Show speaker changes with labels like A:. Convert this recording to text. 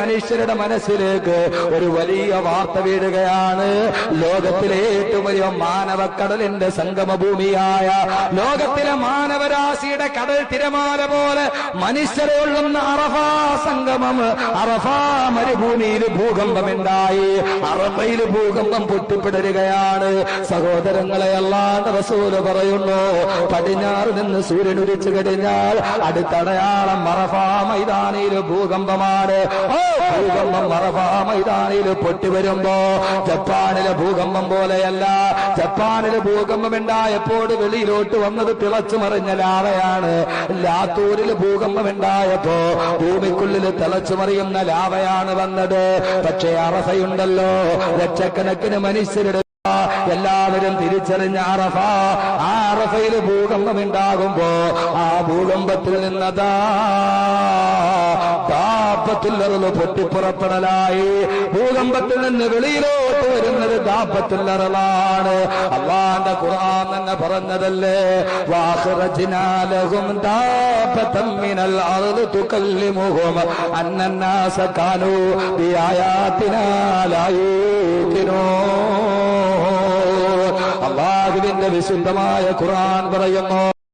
A: മനുഷ്യരുടെ മനസ്സിലേക്ക് ഒരു വലിയ വാർത്ത വീഴുകയാണ്. ലോകത്തിലെ ഏറ്റവും വലിയ മാനവക്കടലിന്റെ സംഗമഭൂമിയായ ലോകത്തിലെ മാനവരാശിയുടെ കടൽ തിരമാല പോലെ മനുഷ്യരെ ഉള്ളുന്ന അറഫാ സംഗമം. അറഫാ മരുഭൂമിയിൽ ഭൂകമ്പമുണ്ടായി. അറഫയിൽ ഭൂകമ്പം പൊട്ടിപ്പിടരുകയാണ്. സഹോദരങ്ങളെ അല്ലാണ്ട് റസൂൽ പറയുന്നു പടിഞ്ഞാറ് നിന്ന് സൂര്യൻ ഉരിച്ചു കഴിഞ്ഞാൽ അടുത്തടയാളം അറഫാ മൈതാനിയിൽ ഭൂകമ്പമാണ്. ഓ ഭൂകമ്പം മറഫാ മൈതാനിയിൽ പൊട്ടിവരുമ്പോ ജപ്പാനിലെ ഭൂകമ്പം പോലെയല്ല. ജപ്പാനിലെ ഭൂകമ്പം ഉണ്ടായപ്പോൾ വെളിയിലോട്ട് വന്നത് തിളച്ചു മറിഞ്ഞ ലാവയാണ്. ലാത്തൂരിൽ ഭൂകമ്പം ഉണ്ടായപ്പോ ഭൂമിക്കുള്ളിൽ തിളച്ചു മറിയുന്ന ലാവയാണ് വന്നത്. പക്ഷേ അറഫയുണ്ടല്ലോ. ലക്ഷക്കണക്കിന് മനുഷ്യരുടെ എല്ലാവരും തിരിച്ചറിഞ്ഞ അറഫ ആ അറഫയിൽ ഭൂകമ്പം ഉണ്ടാകുമ്പോ ആ ഭൂകമ്പത്തിൽ നിന്നതാ. ദാപത്തുല്ലറൽ പൊട്ടിപ്പുറപ്പെടലായി. ഭൂകമ്പത്തിൽ നിന്ന് വെളിയിലോട്ട് വരുന്നത് ദാപത്തുല്ലറലാണ് അള്ളാന്റെ ഖുർആൻ തന്നെ പറഞ്ഞതല്ലേ? വാസുറജിനാലഹും ദാപത്തമ്മിനൽ അറുത് തുക്കല്ലിമുഖം അന്നന്നാസ കാനു ബിയായാത്തിനാലായിക്കിനോ അള്ളാഹുവിന്റെ വിശുദ്ധമായ ഖുർആൻ പറയുന്നു.